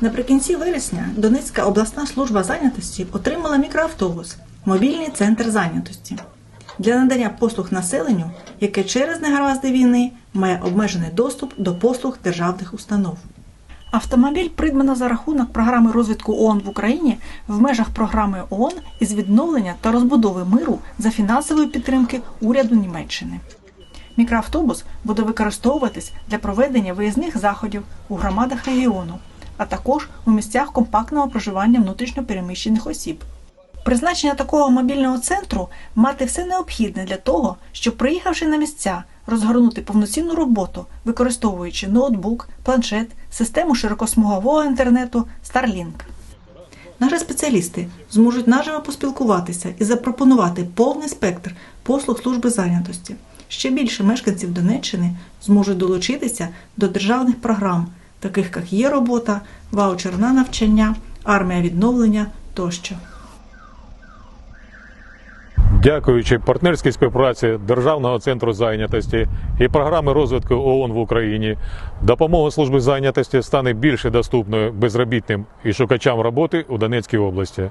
Наприкінці вересня Донецька обласна служба зайнятості отримала мікроавтобус мобільний центр зайнятості для надання послуг населенню, яке через негаразди війни має обмежений доступ до послуг державних установ. Автомобіль придбано за рахунок програми розвитку ООН в Україні в межах програми ООН із відновлення та розбудови миру за фінансової підтримки уряду Німеччини. Мікроавтобус буде використовуватись для проведення виїзних заходів у громадах регіону, а також у місцях компактного проживання внутрішньопереміщених осіб. Призначення такого мобільного центру мати все необхідне для того, щоб приїхавши на місця, розгорнути повноцінну роботу, використовуючи ноутбук, планшет, систему широкосмугового інтернету Starlink. Наші спеціалісти зможуть наживо поспілкуватися і запропонувати повний спектр послуг служби зайнятості. Ще більше мешканців Донеччини зможуть долучитися до державних програм, таких як є робота, ваучер на навчання, армія відновлення тощо. Дякуючи партнерській співпраці Державного центру зайнятості і програми розвитку ООН в Україні, допомога служби зайнятості стане більше доступною безробітним і шукачам роботи у Донецькій області.